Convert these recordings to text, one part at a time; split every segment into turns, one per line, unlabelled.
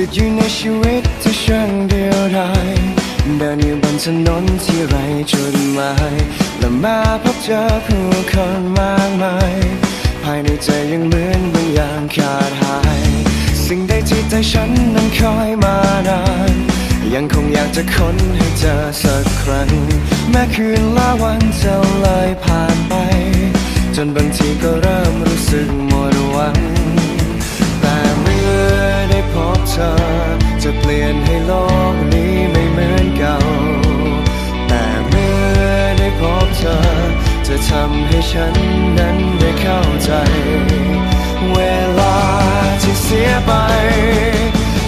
อยู่ในชีวิตที่ช่างเดียวดายเดินอยู่บนถนนที่ไรจุดหมายและมาพบเจอผู้คนมากมาย ภายในใจยังเหมือนบางอย่างขาดหาย สิ่งใดที่ใจฉันนั้นคอยมานาน ยังคงอยากจะค้นให้เจอสักครั้ง แม้คืนละวันจะเลยผ่านไป จนบางทีก็เริ่มรู้สึกหมดหวัง ลี่ยนให้โลกนี้ไม่เหมือนเก่า แต่เมื่อได้พบเธอ จะทำให้ฉันนั้นได้เข้าใจ เวลาที่เสียไป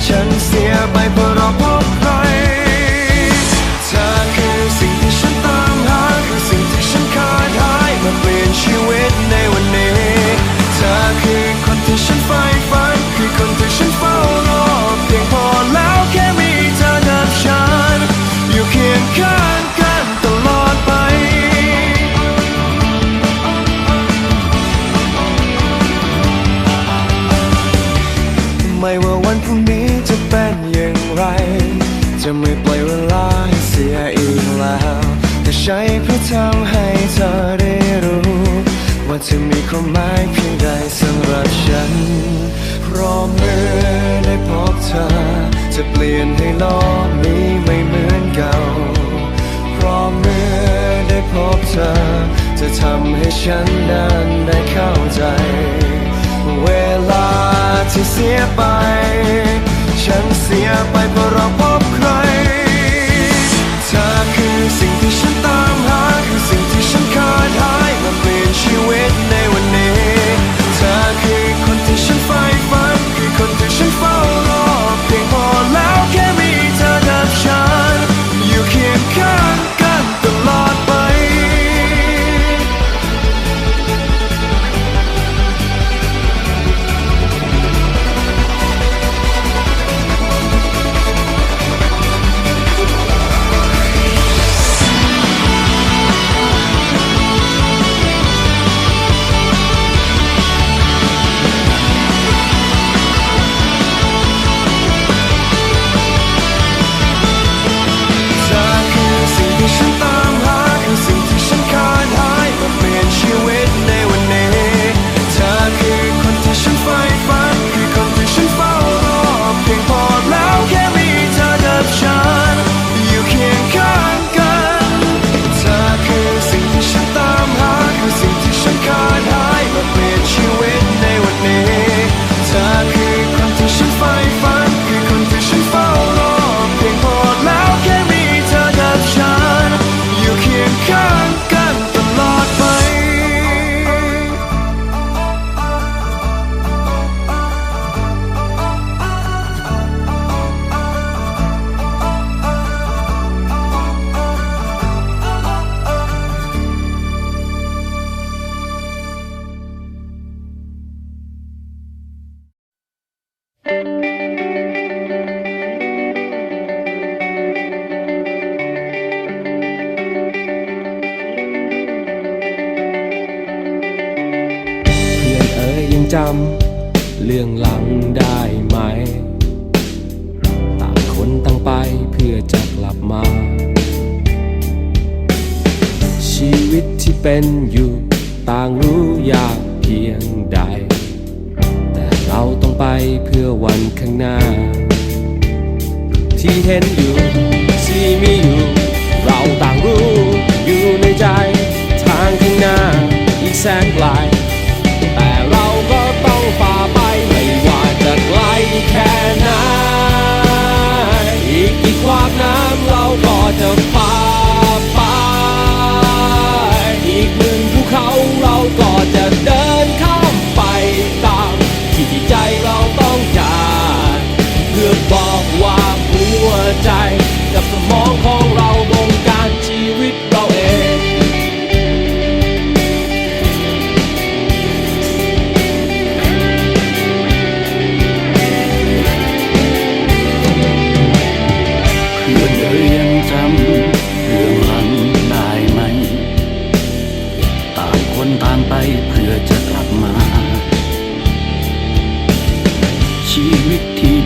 ฉันเสียไปเพราะเราพบใคร เธอคือสิ่งที่ฉันตามหา คือสิ่งที่ฉันขาดหายมาเปลี่ยนชีวิตในวันนี้ เธอคือคนที่ฉันฝัน จะไม่ปล่อยเวลาให้เสียอีกแล้วแต่ใช้เพื่อทำให้เธอได้รู้ ว่าเธอมีความหมายเพียงใดสำหรับฉันเพราะเมื่อได้พบเธอ จะเปลี่ยนให้โลกนี้ไม่เหมือนเก่าเพราะเมื่อได้พบเธอ จะทำให้ฉันนั้นได้เข้าใจ เวลาที่เสียไป ฉันเสียไปเพราะเราพบใคร จำเรื่องหลังได้ไหม ต่างคนต่างไปเพื่อจะกลับมา ชีวิตที่เป็นอยู่ต่างรู้ยากเพียงใด แต่เราต้องไปเพื่อวันข้างหน้า ที่เห็นอยู่ที่มีอยู่ เราต่างรู้อ
ยู่ในใจ ทางข้างหน้าอีกแสนไกล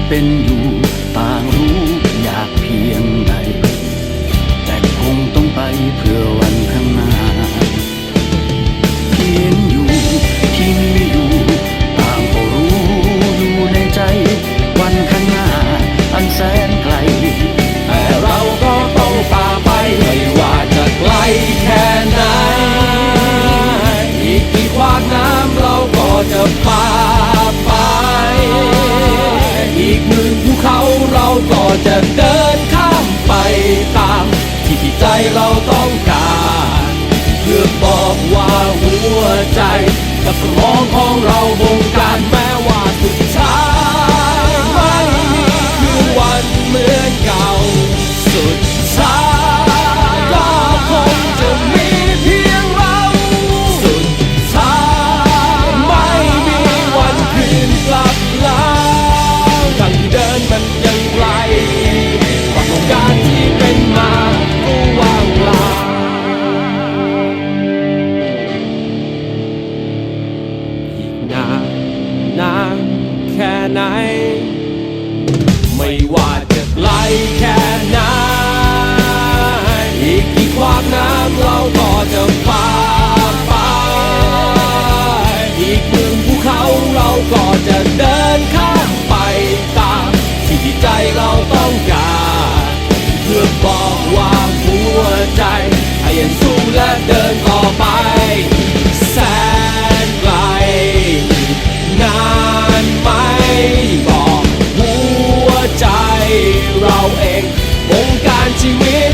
เป็นอยู่ต่างรู้อยากเพียงใด แต่คงต้องไปเพื่อวันข้างหน้าเพียงอยู่ที่มีอยู่ต่างก็รู้อยู่ในใจ วันข้างหน้าอันแสนไกล แต่เราก็ต้องฝ่าไปไม่ว่าจะไกลแค่ไหนอีกกี่ขวากน้ำเราก็จะฝ่า จะเดินข้ามไปตาม ที่ใจเราต้องการ เพื่อบอกว่าหัวใจ กับสมองของเราบงการแม อีกกี่ความน้ำเราก็จะฝ่าไป อีกหนึ่งภูเขาเราก็จะเดินข้ามไปตามที่ใจเราต้องการเพื่อบอกว่าหัวใจให้ยังสู้และเดินต่อไปแสนไกลนานไหมบอกหัวใจเราเองวงการชีวิต